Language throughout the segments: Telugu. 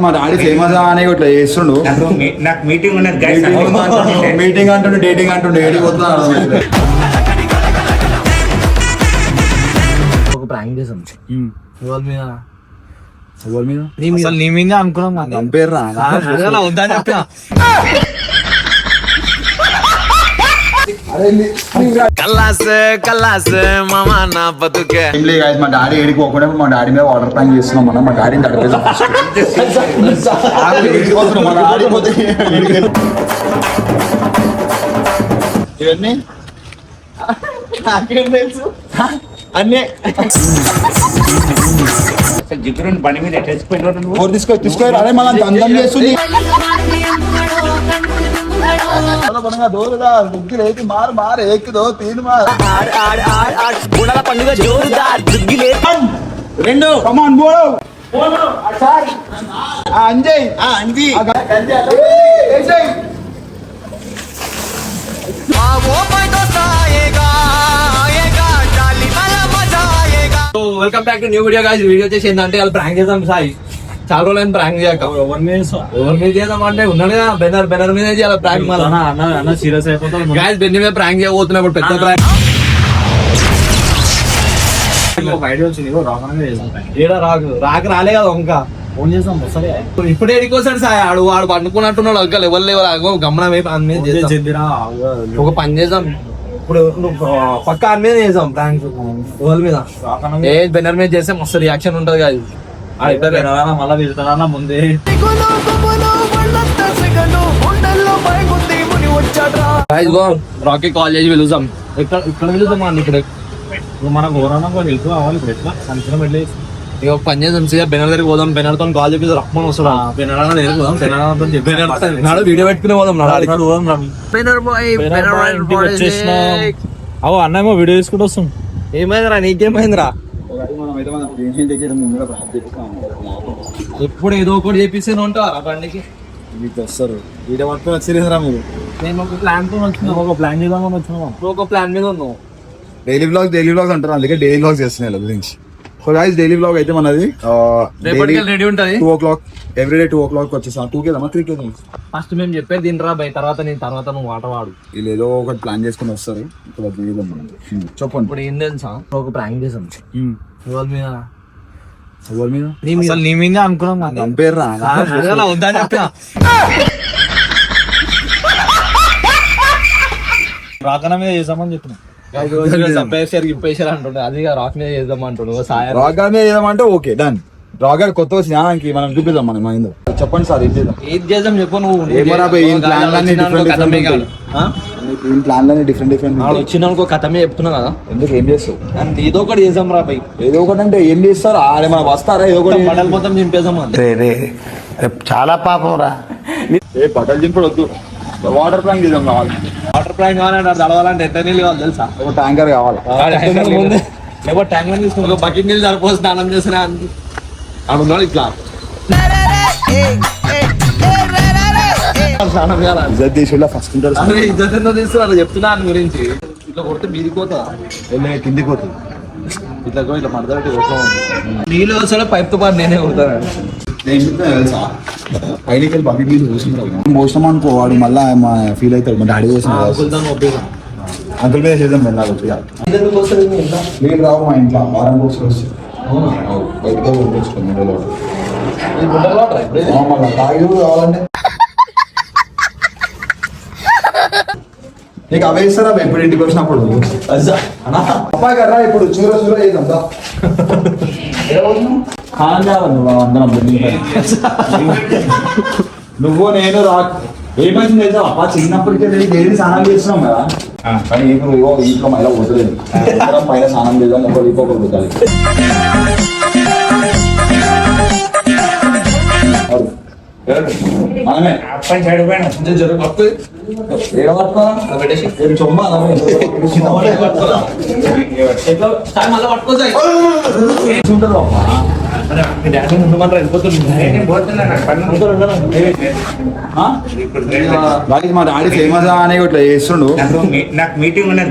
మా డాడీ ఫేమస్ అని ఇట్లా చేస్తుండు. నాకు మీటింగ్ ఉన్నది గైస్ మీటింగ్ అంటుండు డేటింగ్ అంటుండు ఏడికి. ఒక ప్రాంక్ చేసాం. ఇవాళ మీద. ఎవరి మీద? నీ అనుకున్నాం నాకు. చంపేర్రా వద్దని చెప్పిన. కల్లాస్ కల్లాస్ మామా నా బతుకే. మా డాడీ ఏడికి పోకుండా మా డాడీ మీద వాటర్ ప్లాన్ చేస్తున్నాం మనం మా డాడీని తడిపేసాం అన్నీ. జిగురుని బండి మీద ఫోర్ తీసుకో తీసుకో అరే మన అందం చేస్తుంది. మారు మారు ఏకుదో తీను మారు. గుణాల పండుగ జోరుదార్ దుగ్గిలే రెండు. కమాన్ మూడు Anjay. Anji. Welcome back to new video guys video చేసి ఏంటంటే వాళ్ళు ప్రాంక్ చేద్దాం సాయి. చాలా రోజులు ప్రాంక్ చేయక ఎవరి మీద చేద్దాం అంటే ఉన్నాడు కదా బెనర్ బెనర్ మీద చేయాలి ప్రాంక్ మళ్ళీ. సీరియస్ అయిపోతాం గాయస్ బెన్ని మీద ప్రాంక్ చేయబోతున్నప్పుడు పెద్ద ప్రాంక్. ఒక రాకు రాక రాలే కదా ఇంకా ఫోన్ చేద్దాం వస్తారే ఇప్పుడు సాయి? ఆడు వాడు పండుకున్నట్టున్నాడు లెవెల్ లెవెల్. ఆగో గమనం ఒక పని చేద్దాం. ఇప్పుడు పక్క మీద చేద్దాం ప్రాంక్. మీద? ఏ బెనర్ మీద చేస్తే మస్తు రియాక్షన్ ఉంటది కదా మళ్ళా వెళ్తానా ముందే? రాకీ కాల్ చేసి పిలుస్తాం ఇక్కడ ఇక్కడ? పిలుస్తాం ఇప్పుడు మన ఘోరంగా కూడా వెళ్తూ అవ్వాలి ఇప్పుడు ఎట్లా? సంచలనం ఇక పని చేద్దాం సీదా బెనర్ దగ్గరికి పోదాం. బెనర్తో కాల్ చెప్పి రమ్మని వస్తాడా? దగ్గరికి పోదాం చెప్పి. బెనర్ నాడు వీడియో పెట్టుకుని పోదాం నాడు బెనర్ బాయ్ ఇంటికి వచ్చేసినాం. అవు అన్నేమో వీడియో తీసుకుంటూ వస్తాం. ఏమైందిరా నీకేమైందిరా? ఎప్పుడు ఏదో ఒకటి చేపిస్తేనే ఉంటారా బండికి. వస్తారు. వీడియో పట్టుకొని వచ్చిరేంద్రా మీరు. నేను ఒక ప్లాన్తో వచ్చిన ఒక ప్లాన్ చేద్దామని వచ్చినాం. ఒక ప్లాన్ మీద ఉన్నావు. డైలీ బ్లాగ్ డైలీ బ్లాగ్స్ అంటారు అందుకే డైలీ బ్లాగ్స్ చేస్తున్నాయి గురించి. సో గాయస్ డైలీ బ్లాగ్ అయితే మనది. రెడీ ఉంటది. Two o'clock everyday two o'clock వచ్చేసాం. టూ కేదమ్మా త్రీ కేదమ్మా ఫస్ట్ మేము చెప్పేది తినరా బై తర్వాత నేను తర్వాత నువ్వు ఆట వాడు వీళ్ళు ఏదో ఒకటి ప్లాన్ చేసుకుని వస్తారు. ఇక్కడ మనం. Hmm. చెప్పండి. ఇప్పుడు ఏం తెలుసా? ఒక ప్రాంక్ చేసాం మీద. ఎవరి మీద? నీ మీద. అసలు నీ మీద అనుకున్నాం వద్దని చెప్పిన. రాకన మీద చేద్దామని చెప్పిన. అంటుండే. అది రాక్ మీద చేద్దాం అంటుండే. సాయం రాగా మీద ఏమంటే ఓకే డన్ రాగా కొత్త వచ్చినాకి మనం చూపిద్దాం మనం చెప్పండి సార్ ఏం చేద్దాం? ఏం చేద్దాం చెప్పు నువ్వు? ప్లాన్లన్నీ ప్లాన్లన్నీ డిఫరెంట్ డిఫరెంట్ వచ్చిన అనుకో కథమే చెప్తున్నా కదా. ఎందుకు ఏం చేస్తావు? అండ్ ఏదో ఒకటి చేద్దాం రా బై. ఏదో ఒకటి అంటే ఏం చేస్తారు? ఆడే మనం వస్తారా? ఏదో ఒకటి బట్టలు మొత్తం చింపేద్దాం చాలా పాపం రా. ఏ బట్టలు చింపుడు వద్దు. వాటర్ ప్లాంక్ చేద్దాం కావాలి. వాటర్ ప్లాంట్ కావాలంటే అది తడవాలంటే ఎంత నీళ్ళు కావాలి తెలుసా? ఒక ట్యాంకర్ కావాలి. ముందే. ఎవరు ట్యాంక్లో తీసుకుని బకెట్ నీళ్ళు సరిపోయి స్నానం చేసిన అడున్నాడు ఇట్లా. ఫస్ట్ ఉంటారు అరే ఇజ్జత్ ఎందుకు తీస్తున్నారు చెప్తున్నా దాని గురించి. ఇట్లా కొడితే కిందికి పోతుంది. ఇట్లా ఇట్లా కొడతాం. నీళ్ళు వచ్చాడో పైప్తో పాటు నేనే కొడతాను. నేను చెప్తున్నా తెలుసా? పైనకి వెళ్ళి బకెట్ మీద పోసినారు పోసినాం అనుకో వాడు మళ్ళీ మా ఫీల్ అవుతాడు. మా డాడీ ఒప్పేసాం? అంకుల్ మీద చేద్దాం వెళ్ళాలి లేదు రావు మా ఇంట్లో వారం కోసం వచ్చి బయటకు పంపించుకోండి మళ్ళీ తాగి కూడా కావాలంటే నీకు అవే ఇస్తారా ఎప్పుడు ఇంటికి వచ్చినప్పుడు. అబ్బాయి కదా ఇప్పుడు చూర చూర చేద్దాం అందరం. నువ్వు నేను రా ఏమైంది తెలుసా? అప్ప చిన్నప్పటికే వెళ్ళి డైలీ స్నానం చేస్తున్నాం కదా? కానీ ఇప్పుడు ఇంట్లో పోతలేదు. అందరం పైన స్నానం చేద్దాం ఒకరు ఇంకొకరు. ఎవరు? మనమే. అప్పని అప్ప డాడీ ఆ? వాడికి మా డాడీ ఫేమస్ అని ఇట్లా చేస్తుండు. నాకు మీ- నాకు మీటింగ్ ఉన్నది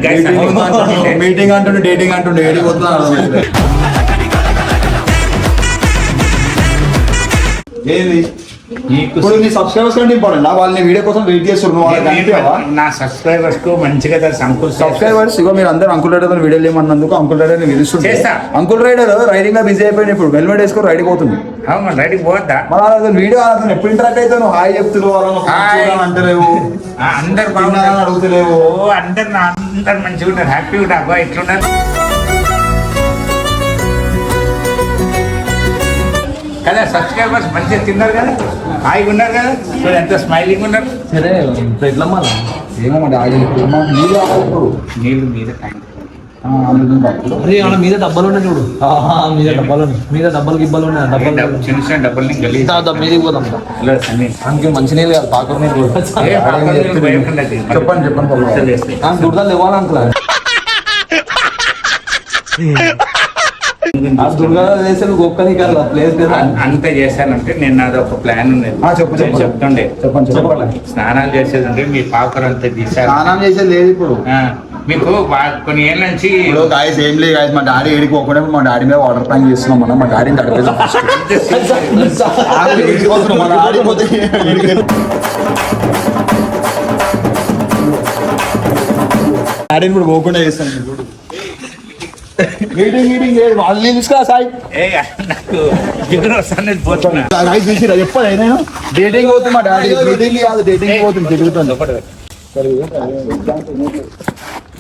మీటింగ్ అంటుండే డేటింగ్ అంటుండే ఏడికి పోతున్నా అర్థమైతలేదు. ఏది? ఇప్పుడు నీ సబ్స్క్రైబర్స్ కంటే ఇంపార్టెంట్ వాళ్ళు నీ వీడియో కోసం వెయిట్ చేస్తారు నువ్వు వాళ్ళకి? నా సబ్స్క్రైబర్స్కు మంచిగా తెలుసు అంకుల్ సబ్స్క్రైబర్స్ ఇగో మీరు అందరూ అంకుల్ రైడర్ వీడియో లేమన్నందుకు అంకుల్ రైడర్ని పిలుస్తుంటే చేస్తా. అంకుల్ రైడర్ రైడింగ్లో బిజీ అయిపోయింది ఇప్పుడు. హెల్మెట్ వేసుకొని రైడింగ్ అవుతుంది అవును రైడింగ్ మన అతను వీడియో అతను ఎప్పుడు ఇంటరాక్ట్ అయితే నువ్వు హాయ్ చెప్తున్నావు వాళ్ళని అంటలేవు. అందరు తిన్నారని బాగున్నారు. అడుగుతలేవు. ఓ అందరు నా అందరు మంచిగా ఉన్నారు. హ్యాపీగా అబ్బా ఇట్లున్నారు. కదా సబ్స్క్రైబర్స్ మంచిగా తిన్నారు కదా హాయిగా ఉన్నారు కదా చూడు ఎంత స్మైలింగ్ ఉన్నారు. సరే ఎట్లా ఏమో నీళ్ళు. నీళ్ళు మీద. అరే మీద డబ్బాలు ఉన్నాయి చూడు. మీద డబ్బాలు ఉన్నాయి. మీద డబ్బాలు గిబ్బాలు ఉన్నాయి డబ్బు- డబ్బాలు చిన్న చిన్న డబ్బులు మీదికి పోదాం. అందుకే మంచి నీళ్ళు కాదు పాకూర నీళ్ళు నీళ్ళు. చెప్పండి చెప్పండి బాబు. గుర్తు అంత చేశానంటే నేను నాది ఒక ప్లాన్ ఉన్నది. చెప్తుండే. చెప్పండి చెప్పండి. స్నానాలు చేసేదంటే మీ పాపర్ అంతా తీసారు స్నానం చేసేది లేదు ఇప్పుడు. మీకు కొన్ని ఏళ్ళ నుంచి గాయస్ ఏం లేదు గాయస్ మా డాడీ ఏడికి పోకుండా మా డాడీ మీద వాటర్ ట్యాంక్ చేస్తున్నాం మనం మా డాడీని తడిపేసాం మా డాడీ పోతే డాడీని ఇప్పుడు పోకుండా చేస్తాను చూడు మీటింగ్ తీసుకురా సాయి. నాకు చూసిరా నేను డేటింగ్ పోతుంది మా డాడీ మీటింగ్ కాదు డేటింగ్ పోతుంది తిరుగుతుంది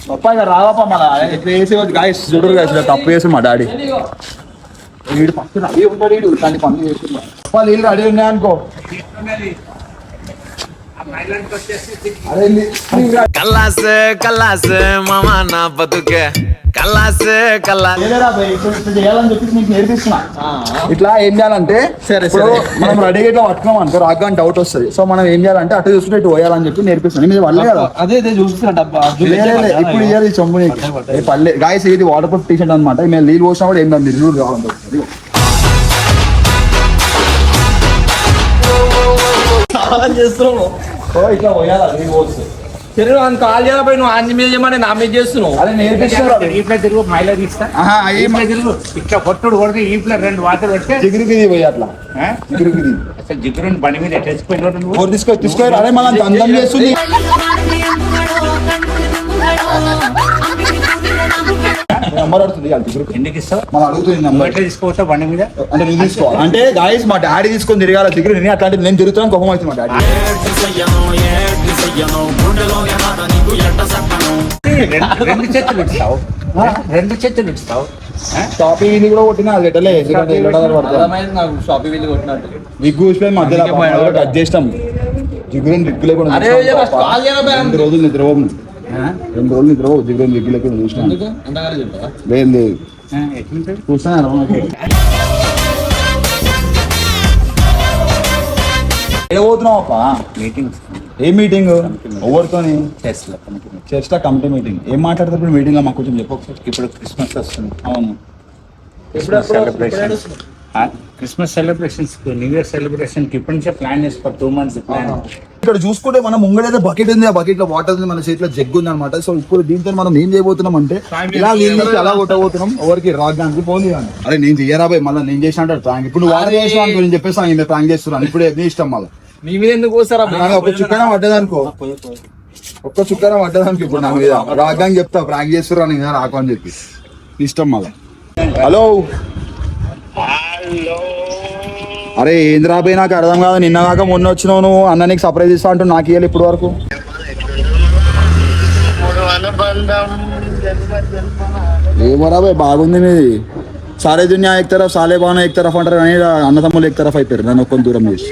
పప్పా ఇక రావప్ప మన ఎట్లా వేసి గాయస్ చూడరు గాయస్ తప్పు చేసి మా డాడీ. వీడు ఫస్ట్ రెడీ ఉంటాడు వీడు? ఇట్లాంటి పనులు చేస్తున్నా వాళ్ళు వీళ్ళు రెడీ ఉన్నాయి అనుకో అదే ఏంది? కల్లాస్ కల్లాస్ మామ నా బతుకే. కల్లాస్ కల్లాస్ ఇట్లా ఏం చేయాలంటే సరే, సరే. మనం రెడీగా ఇట్లా పట్టుకున్నాం అనుకో రాగా డౌట్ వస్తుంది. సో మనం ఏం చేయాలంటే అటు చూసుకుంటే ఇటు పోయాలని చెప్పి నేర్పిస్తున్నాను మీరు వల్లే కదా? అదే ఇప్పుడు ఇయ్యాలి. ఏ పల్లె గాయస్ ఇది వాటర్ ప్రూఫ్ టీ షర్ట్ అనమాట మేము నీళ్ళు పోసినా కూడా ఏం కాదు కావాలంటే చేస్తున్నావు. ఓ ఇట్లా పోయాలి నీళ్ళు పోస్తే సరే నువ్వు కాల్ చేయాలి నువ్వు ఆంజీ మీద చేయమని నా మీద చేస్తున్నావు అదే నేర్పిస్తున్నారు ఈప్లే తిరుగు మైల తీస్తా ఈప్లే అయ్యి తిరుగు ఇట్లా కొట్టుడు కొడితే ఈప్లే రెండు వాటర్ పెడితే జిగురుకి ఇది పోయి అట్లా ఆ? జిగురుకి అసలు జిగురుని బండి మీద ఎట్టేసిపోయినాడు నువ్వు ఫోర్ తీసుకో తీసుకో అరే మళ్ళీ అందం చేస్తుంది నెంబర్ అడుగుతుంది ఇవాళ జిగురుకి ఎందుకు ఇస్తావు? మనం అడుగుతుంది నువ్వు నెంబర్ ఎట్లా తీసుకోవచ్చావు బండి మీద? అంటే నేను తీసుకోవాలి అంటే గాయస్ మా డాడీ తీసుకొని తిరగాల జిగురు నేను అట్లాంటి నేను తిరుగుతాను కోపం అవుతుంది మా డాడీ రెండు- చేతులు ఇస్తావు రెండు చేతులు ఇస్తావు ఇది కూడా కొట్టినా అది ఎట్టలే షాపింగ్ వెళ్ళి కొట్టినట్టు. విగ్గు ఊసిపోయి మధ్యలో. కట్ చేసినాం. లేకుండా. రెండు రోజులు నిద్రపోము. రెండు రోజులు నిద్రపోవు జిగురుని విగ్గు లేకుండా చూసినాం లేదు లేదు? చూస్తాను ఏ పోతున్నావు అప్ప మీటింగ్స్ ఏ మీటింగ్ ఎవరితోని? కమిటీ మీటింగ్ ఏం మాట్లాడతారు ఇప్పుడు మాకు కొంచెం చెప్పు ఇప్పుడు క్రిస్మస్ వస్తుంది. అవును. Celebration Christmas celebrations new year సెలబ్రేషన్కి ఇప్పటి నుంచే ప్లాన్ చేసుకో టూ మంత్స్ ప్లాన్ ఇక్కడ చూసుకుంటే మనం ముంగడైతే బకెట్ ఉంది. ఆ బకెట్లో వాటర్ ఉంది. మన చేతిలో జగ్గు ఉంది అనమాట సో ఇప్పుడు దీంతో మనం ఏం చేయబోతున్నాం అంటే ఇలా తీసి అలా కొట్టబోతున్నాం. ఎవరికి రాగానికి పోనీ అరే నేను చెయ్యరా బాయ్? మళ్ళీ నేను చేసిన అంటాడు ప్రాంక్ ఇప్పుడు నువ్వు వాటర్ చేసిన నేను చెప్పేస్తాను నేను ప్రాంక్ చేస్తున్నాను ఇప్పుడే నీ ఇష్టం మళ్ళీ. నీ మీద ఎందుకు వస్తారా నాకు ఒక చుక్కన పడ్డదనుకో ఒక్క చుక్కన పడ్డదనుకో ఇప్పుడు నా మీద. రాగానికి చెప్తా ప్రాంక్ చేస్తున్నా నీ మీద రాకు అని చెప్పి. ఇష్టం మళ్ళీ. హలో అరే ఏంద్రా పోయి నాకు అర్థం కాదు. నిన్న కాక మొన్న వచ్చినావు నువ్వు. అన్న నీకు సర్ప్రైజ్ ఇస్తా అంటూ నాకు ఇవ్వాలి ఇప్పుడు వరకు. ఏమోరా బాయ్ బాగుంది మీది సారే దునియా ఎక్ తరఫ్ సాలే బానా ఎక్ తరఫ్ అంటారు కానీ ఈడ అన్నదమ్ములు ఎక్ తరఫ్ అయిపోయారు. నన్ను ఒక్క దూరం చేసి.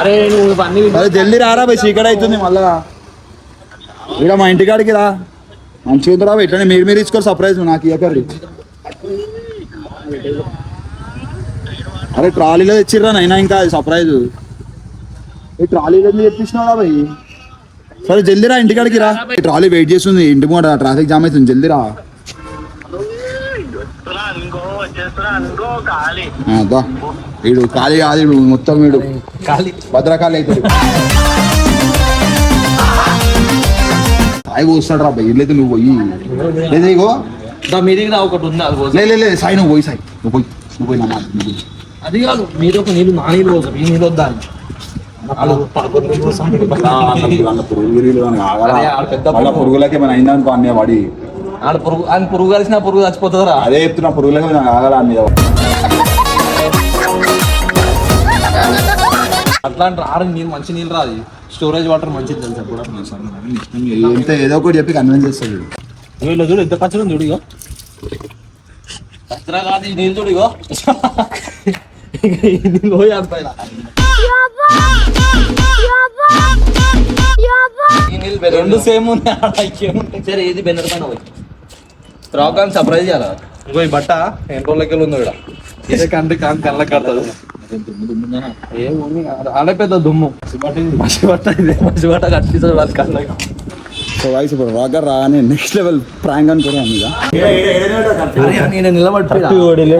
అరే నువ్వు ఇవన్నీ అరే జల్దీ రారా బాయ్ చీకటి అవుతుంది మళ్ళా. ఇక్కడ మా ఇంటికాడికి రా. మంచిగా బాయ్ ఇట్లనే మీరు మీరు ఇచ్చుకోరు సర్ప్రైజ్ నాకు ఇవ్వకర్రీ అరే ట్రాలీలో తెచ్చిర్రా నైనా ఇంకా సర్ప్రైజ్ ఈ ట్రాలీలో ఎందుకు తెప్పించినావురా బాయ్ సరే జల్దీ రా ఇంటికాడికి రా. ఈ ట్రాలీ వెయిట్ చేస్తుంది ఇంటి ముంగట ట్రాఫిక్ జామ్ అవుతుంది జల్దీ రా. వీడు ఖాళీ కాదు మొత్తం వీడు. ఖాళీ. భద్రకాళి అవుతాడు. సాయి పోస్తాడు రా ఇట్లయితే నువ్వు పోయి లేదా ఇగో దా మీదికి రా ఒకటి ఉంది అది పోసి. లే లే లే సాయి నువ్వు పోయి సాయి నువ్వు పోయి నువ్వు పోయి నా మాట నువ్వు పోయి. అది కాదు మీరు ఒక నీళ్ళు నా నీళ్ళు పోసాం ఈ నీళ్ళు వద్దా అని. వాళ్ళు పదకొండు నీళ్ళు పోసాం. ఆ, అట్లా అట్లా పురుగు గిరుగులు అని ఆగలా. అదే, ఆడ పెద్ద. పురుగులకి మన అయిందనుకో అన్నీ వాడి ఆడ పురుగు ఆయన పురుగు కలిసిన పురుగు చచ్చిపోతుందిరా అదే చెప్తున్నా పురుగులకి నాకు ఆగలా మీద అట్లాంటి రారు నీళ్ళు మంచి నీళ్ళు రాదు స్టోరేజ్ వాటర్ మంచిది తెలుసా కూడా ఎంత ఏదో ఒకటి చెప్పి కన్విన్స్ చేస్తాడు. వీళ్ళు చూడు ఎంత ఖర్చు చూడు ఇగో. కచ్చరా కాదు ఈ నీళ్ళు చూడు ఇగో. ఈ నీళ్ళు పోయి రెండు సేమ్ ఉన్నాయి? సరే ఏది బెన్నర్ పైన పోయి. సర్ప్రైజ్ చేయాలి? ఇంకో ఈ బట్ట ఎన్ని రోజులకి ఉంది ఇక్కడ ఇదే కంటి కాని కళ్ళకి కడుతుంది ఏముంది పెద్ద దుమ్ము మసి బట్ట ఇదే మసి వాళ్ళ కళ్ళకి సో వాయిస్ ఇప్పుడు రాగానే నెక్స్ట్ లెవెల్ ప్రాంగ్ అనుకున్నాను మీద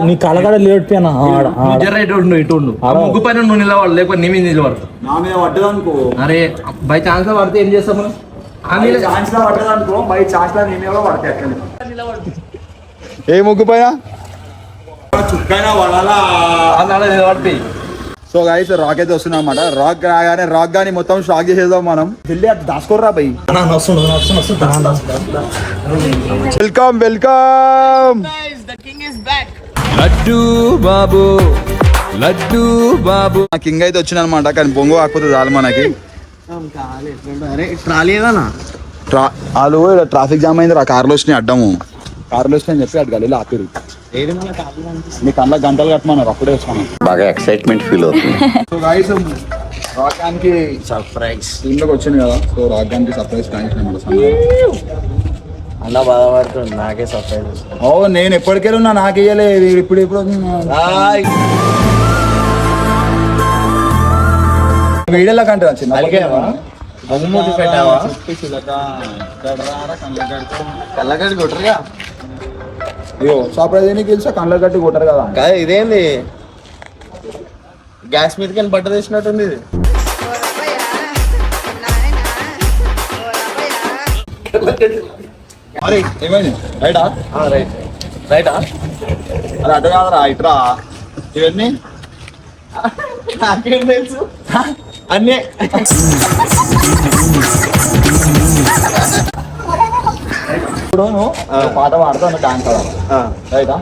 నీ కలగడ లేడిపోయానా ఆడ ఉండు ఇటు ఉండు ఆ ముగ్గు పైన నువ్వు నిలబడు లేకపోతే నీ మీద నిలబడతా నా మీద పడ్డది అనుకో అరే బై ఛాన్స్లో పడితే ఏం చేస్తాం మనం ఛాన్స్లో పడ్డది అనుకో బై ఛాన్స్లో నేను కూడా పడతాయి ఏ ముగ్గు పైన? చుక్కైనా సో గైస్ రాక్ అయితే వస్తున్నాం అనమాట రాక్ రాగానే రాక్ గాని మొత్తం షాక్ చేసేద్దాం మనం. వెళ్ళి అది దాసుకోర్రా bye welcome welcome Laddu Babu Laddu Babu. King అయితే వచ్చిన అనమాట కానీ బొంగు కాకపోతే చాలు మనకి. ట్రాలీ ఏదన్నా? ట్రా వాళ్ళు ట్రాఫిక్ జామ్ అయింది రా కార్లు వచ్చినాయి అడ్డము. కార్లు వచ్చినాయి అని చెప్పి అటు గల్లీలో ఆపిరు మీ కళ్ళ గంటలు కట్టమన్నారు అప్పుడే వచ్చాను బాగా ఎక్సైట్మెంట్ ఫీల్ అవుతుంది. సో గాయస్ రాకానికి సర్ప్రైజ్ ఇంట్లోకి వచ్చింది కదా సో రాకానికి సర్ప్రైజ్ అన్న బాధపడుతుంది నాకే సర్ప్రైజ్ ఓ నేను ఎప్పటికెళ్ళి ఉన్నా నాకు ఇయ్యలే వీడు ఇప్పుడు ఇప్పుడు వీడియోలో కంటే అలిగావా? బొమ్మూతి పెట్టావా? కళ్ళగడ్డి కొట్టరుగా? అయ్యో సర్ప్రైజ్ నీకు తెలుసా కళ్ళ కట్టి కొట్టారు కదా. కాదు ఇదేంది? గ్యాస్ మీదకి వెళ్ళి బట్ట తీసినట్టుంది ఇది. అరే ఏమైంది? రైటా? రైట్. రైటా? అరే అటు కాదురా ఇట్రా. ఇవన్నీ? నాకేం తెలుసు? అన్నీ? పాట పాడతావు డాన్స్ రైటా?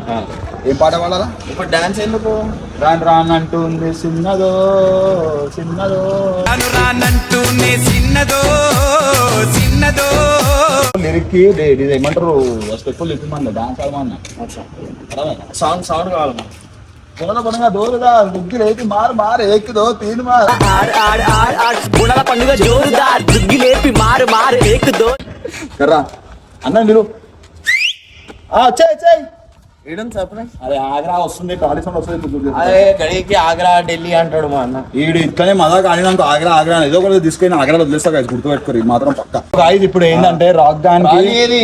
ఏం పాట పాడాలా? ఇప్పుడు డాన్స్ ఎందుకు? రాను రాను అంటుంది చిన్నదో చిన్నదో రాను రానంటూనే చిన్నదో చిన్నదో లిరిక్ ఇది ఏమంటారు? స్టెప్పులు లిప్పమన్నా డాన్స్ ఆడమన్నా. సాంగ్ సౌండ్ కావాలి పొగల పొగగా దోరుగా ముగ్గు రేపి మారు మారు ఏకుదో తీను మారు. కర్రా అన్న మీరు చేయి చేయి. సర్ప్రైజ్ అరే ఆగ్రా వస్తుంది సౌండ్ వస్తుంది. అదే గడికి ఆగ్రా ఢిల్లీ అంటాడు మా అన్న. ఈడు ఇట్లనే ఆగ్రా ఆగ్రా ఏదో ఒకటి తీసుకొని ఆగ్రాలో వదిలేస్తా guys, గుర్తుపెట్టుకోరు మాత్రం పక్క. గాయస్ ఇప్పుడు ఏంటంటే రాక్ దానికి?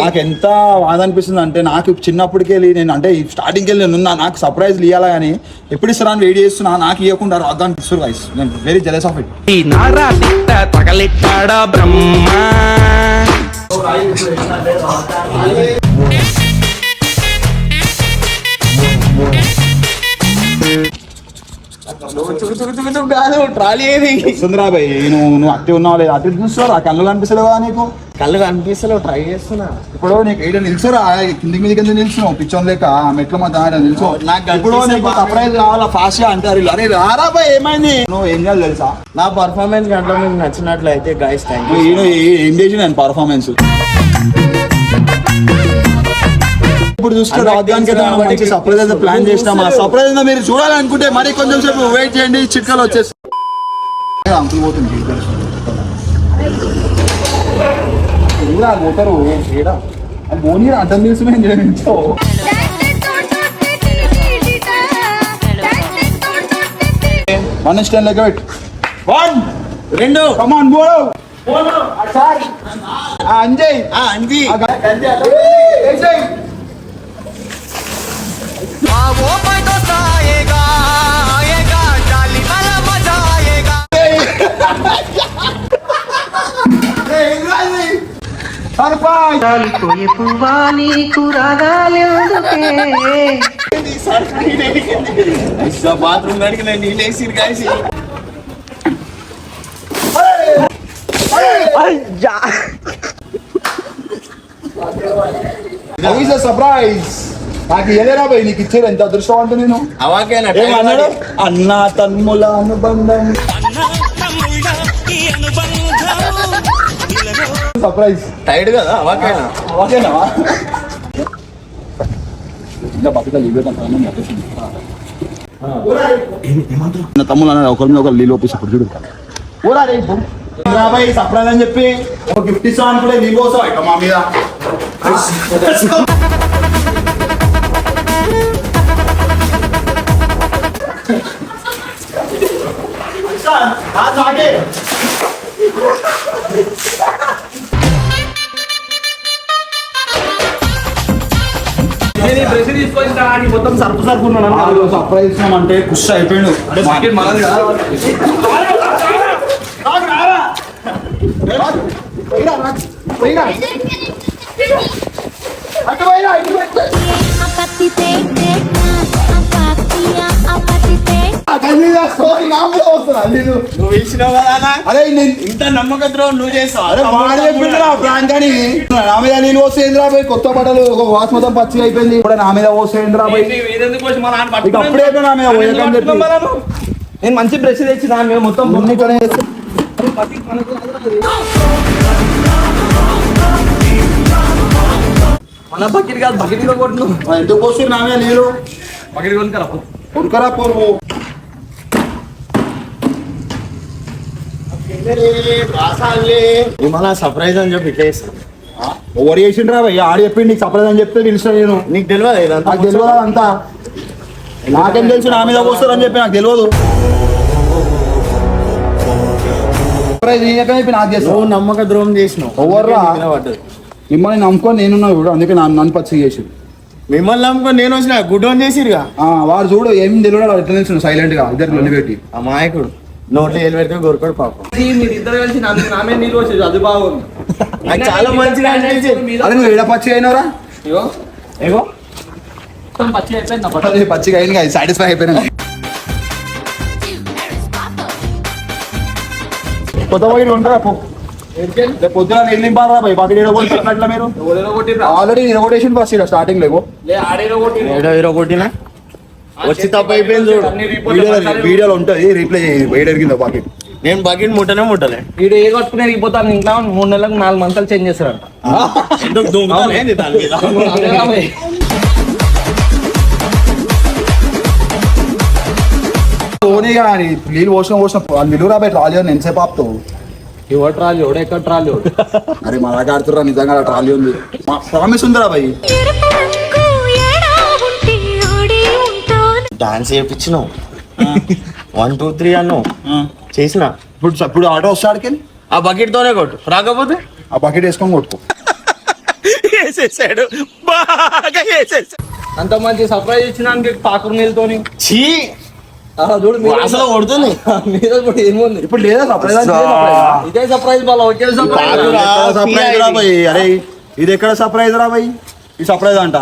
నాకు ఎంత బాధ అనిపిస్తుంది అంటే నాకు చిన్నప్పటికి వెళ్ళి నేను అంటే స్టార్టింగ్ వెళ్ళి నేను ఉన్నా నాకు సర్ప్రైజ్ ఇవ్వాలా కానీ ఎప్పుడు ఇస్తారా అని వెయిట్ చేస్తున్నా నాకు ఇవ్వకుండా రాక్ దానికి ఇస్తారు గైస్ నేను వెరీ జెలస్ ఆఫ్ ఇట్ తగలెట్టాడా బ్రహ్మ? ట్రాలీ ఏది భయ్ నువ్వు నువ్వు అట్టి ఉన్నావు లేదు? అట్టి చూస్తావు? ఆ కళ్ళు కనిపిస్తలేవా నీకు? కళ్ళు కనిపిస్తలేవు ట్రై చేస్తున్నా. ఇప్పుడు నీకు ఏదో నిల్చోరా? కింది మీద కింద నిల్చున్నావు పిచ్చోన్ లేక మెట్ల మధ్య ఆడ నిల్చో నాకు ఇప్పుడు నీకు సర్ప్రైజ్ కావాలా? ఫాస్ట్గా అంటారు. అరే రారా భయ్ ఏమైంది? నువ్వు ఏం చేయాలి తెలుసా? నా పర్ఫార్మెన్స్ గంటలో మీకు నచ్చినట్లయితే గైస్ థ్యాంక్ ఏ- ఏం చేసి నేను పర్ఫార్మెన్స్ ఇప్పుడు చూస్తే రాజధానికి మంచి సర్ప్రైజ్ అయితే ప్లాన్ చేసినాం ఆ సర్ప్రైజ్ మీరు చూడాలనుకుంటే మరి కొంచెం సేపు వెయిట్ చేయండి చిట్కాలు వచ్చేసి అంకుల్ పోతుంది పోతారు పోనీ అర్థం నిల్చో వన్ స్టాండ్ లెక్క పెట్టు. వన్ రెండు. కమాన్ బోలో అంజయ్. అంజీ वो मैं तो आएगा आएगा जाली वाला मजा आएगा బాత్రూమ్ గడికి నేను నీళ్ళు వేసి కాసి సర్ప్రైజ్ నాకు ఏదేరా పోయి నీకు ఇచ్చేది ఎంత అదృష్టం అంటే నేను. అవాకేనా? ఏమన్నాడు అన్న తన్ముల అనుబంధం. సర్ప్రైజ్ టైడ్ కదా? అవాకేనా? ఓకేనా ఇంకా బతుక నా తమ్ముడు అన్నాడు ఒకరి మీద ఒకరు నీళ్ళు ఒప్పిస్తారు చూడు. ఊరా రే బాబాయ్ సర్ప్రైజ్ అని చెప్పి. ఒక గిఫ్ట్ ఇస్తాం అనుకుంటే నీళ్ళు కోసం ఇక మా మీద. మొత్తం సర్పు సర్పు ఉన్నాను సర్ప్రైజ్ ఇస్తున్నామంటే ఖుషి అయిపోయాడు apatite. నువ్వు ఇచ్చినావు కదా నేను ఇంత నమ్మక ద్రోహం నువ్వు చేస్తావు? అరే వాడు చెప్పిండు నా ప్రాంక్ అని నా మీద నీళ్ళు పోసేంద్రా పోయి కొత్త బట్టలు వాస్ మొత్తం పచ్చిగా అయిపోయింది. ఇప్పుడు నా మీద పోయి? ఇక అప్పుడే నా మీద చెప్పి. నేను మంచి బ్రష్ తెచ్చి దాని మీద మొత్తం ఉన్నికనే మన బకెట్ కాదు బకెట్ కొట్టు ఎందుకు పోసి నా మీద నీళ్ళు? బకెట్ కొనుక్కరా ఉడకరా పోరు మన సర్ప్రైజ్ అని చెప్పి ఇట్లా చేస్తాను ఓవర్ చేసిండ్రా భయ్య? ఆడు చెప్పిండు నీకు సర్ప్రైజ్ అని చెప్తే పిలిచిన నేను. నీకు తెలియదు ఇదంతా నాకు తెలియదు అంతా? నాకేం తెలుసు నా మీద పోస్తారని చెప్పి నాకు తెలియదు సర్ప్రైజ్ చెప్పి నాకు చేస్తావు. నువ్వు నమ్మక ద్రోహం చేసినావు. ఎవర్రా? పడ్డది. మిమ్మల్ని నమ్ముకొని నేనున్నా చూడు అందుకే నన్ను నన్ను పచ్చి చేసి మిమ్మల్ని నమ్ముకొని నేను వచ్చిన గుడ్ ఆన్ చేసిరుగా వాడు చూడు ఏం తెలియదు వాడు ఎట్లా నిల్చున్నాడు సైలెంట్గా ఇద్దరు లొల్లి పెట్టి అమాయకుడు నోట్లో ఏలు పెడితే గొరకడు పాపం. మీరు ఇద్దరు కలిసి నా మీద నీళ్ళు వచ్చేది అది బాగుంది. చాలా మంచిగా అనిపించింది. అదే నువ్వు ఏడ పచ్చి అయినవరా ఏగో అదే పచ్చిగా అయింది సాటిస్ఫై అయిపోయినా. కొత్త బకెట్ ఉంటారా పొద్దున నీళ్ళు నింపారా భయ్ బకెట్ ఏడో కొట్టినట్ల మీరు. ఆల్రెడీ ఇరగొటేషన్ ఫస్ట్ స్టార్టింగ్ లేవు ఏడో హీరో కొట్టినా? వచ్చి తప్పు అయిపోయింది చూడు. వీడియోలో వీడియోలో ఉంటుంది. రీప్లే వేయడానికి కింద బకెట్ నేను బకెట్ ముట్టనే ముట్టలే. వీడు ఏ కొట్టుకునే వెళ్ళిపోతాను ఇంట్లో మూడు నెలలకు నాలుగు మంతలు చేంజ్ చేస్తారంట. ఓనీ కానీ నీళ్ళు పోసిన పోసిన నిలువు రాబోయే ట్రాలీ అని ఎంతసేపు ఆపుతావు? ఎవరు ట్రాలి? ఎవడు ఎక్కడ ట్రాలి? అరే మా దాకా ఆడుతుర్రా నిజంగా ట్రాలీ ఉంది. ప్రామిస్ ఉందిరా భయ్. డాన్స్ చేయించినావు వన్ టూ త్రీ అన్నావు. చేసిన. ఇప్పుడు ఇప్పుడు ఆటో వస్తాడికి ఆ బకెట్ తోనే కొట్టు. రాకపోతే? ఆ బకెట్ వేసుకొని కొట్టుకో. వేసేసాడు. బాగా వేసేసాడు అంత మంచి సర్ప్రైజ్ ఇచ్చినానికి పాకురు నీళ్ళతోని. చీ! చూడు అసలు కొడుతుంది. మీద కూడా ఏముంది? ఇప్పుడు లేదా సర్ప్రైజ్ ఇదే సర్ప్రైజ్ ఒకే అరే ఇది ఎక్కడ సర్ప్రైజ్ రా ఈ సర్ప్రైజ్ అంట.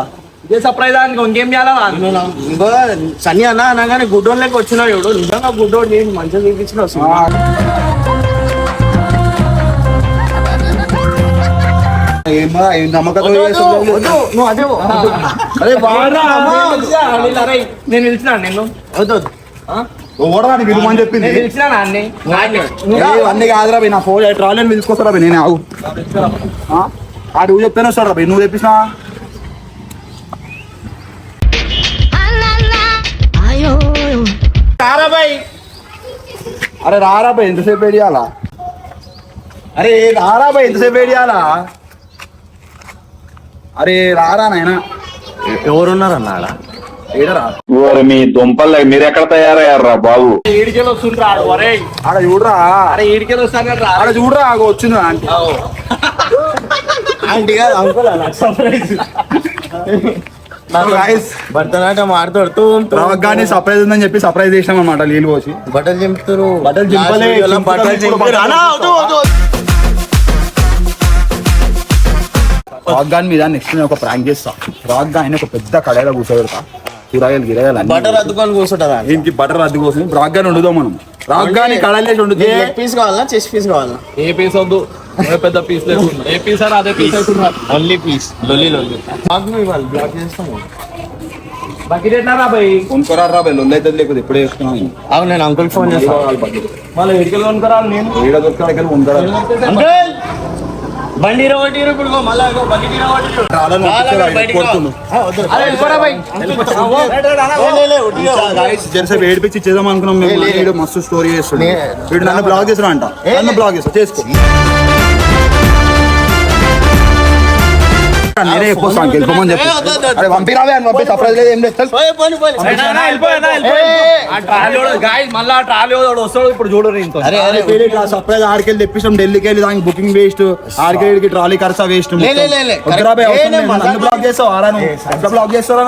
ఇదే సర్ప్రైజ్ అని ఇంకేం చేయాలా? ఇంకో సన్ని అన్న అనగానే గుడ్డోన్ లెక్క వచ్చినావు ఎవడు. నిజంగా గుడ్డోడు నేను మంచిగా చూపించిన నేను పిలిచిన నేను చెప్పింది అన్ని కాదురా నా ఫోన్ ట్రాలీ పిలుచుకొస్తారా నేనే ఆగు? ఆడు నువ్వు చెప్తేనే వస్తాడు భయ్ నువ్వు తెప్పించినా అరే రారా భయ్ ఎంతసేపు వేడియాలా అరే రారా భయ్ ఎంతసేపు వేడియాలా అరే రారా నాయనా. ఎవరున్నారు అన్నాడా ఏడరా మీ దుంపలు మీరు ఎక్కడ తయారయ్యారా బాబు ఈడికెళ్ళి వస్తుండ్రా ఆడు ఆడ చూడరా. అరే ఈడికెళ్ళి వస్తాను రా. ఆడ చూడరా ఆగో వచ్చింది ఆంటీ? ఆంటీ కాదు అంకుల్ సర్ప్రైజ్. భరతనాట్యం ఆడుతూ ప్రవగ్గానే సర్ప్రైజ్ ఉందని చెప్పి సర్ప్రైజ్ చేసినాం అనమాట నీళ్ళు పోసి. బట్టలు చింపుతారు. బట్టలు చింపలే, బట్టలు చింపుతారు, చింపారు బట్టలు అన్నా, వద్దు, వద్దు, వద్దు. రాక్ గాన్ మీద నెక్స్ట్ నేను ఒక ప్రాంక్ చేస్తా. రాక్ గాన్ ఒక పెద్ద కడాయిలో కూర్చోబెడతా. కూరగాయలు గిరగాయలు అన్ని బటర్ అద్దుకొని కూర్చుంటారా? దీనికి బటర్ అద్దె కోసం రాక్ గాన్ వండుదాం మనం. రాక్ గాన్ కడాయిలో వండితే పీస్ కావాలా చెస్ట్ పీస్ కావాలా ఏ పీస్ వద్దు. పెద్ద పీస్ లేకుండా. ఏ పీస్ అదే పీస్ ఓన్లీ పీస్ లొల్లి లొల్లి ఇవ్వాలి బ్లాక్ చేస్తాము. కొనుక్కరా రా లేకపోతే ఎప్పుడే అవును నేను అంకుల్ ఫోన్ చేస్తాను మళ్ళీ నేను? ఏడ కొనుక్కరా? అంకుల్ బండి ఇప్పుడు మళ్ళా బండి ఏడిపించి చేద్దాం అనుకున్నాం మస్తు స్టోరీ చేస్తాడు లే. వీడు నన్ను బ్లాగ్ చేస్తున్నా అంట నన్ను బ్లాగ్ చేస్తా చేసుకో. నేనే ఎక్కువ సాంగ్ వెళ్ళిపోమని చెప్పి అరే పంపిరావే అని పంపి సర్ప్రైజ్ లేదు ఏం లేదు చల్. గాయస్ మళ్ళా ట్రాలీ వస్తాడు ఇప్పుడు చూడరు ఇంత అరే అరే వీడు ఇట్లా సర్ప్రైజ్ ఆడికెళ్ళి తెప్పిస్తాం ఢిల్లీకి వెళ్ళి దానికి బుకింగ్ వేస్ట్ ఆడికెళ్ళి ట్రాలీ ఖర్చు వేస్ట్ బ్లాక్ చేస్తావు ఆరా బ్లాక్ చేస్తారా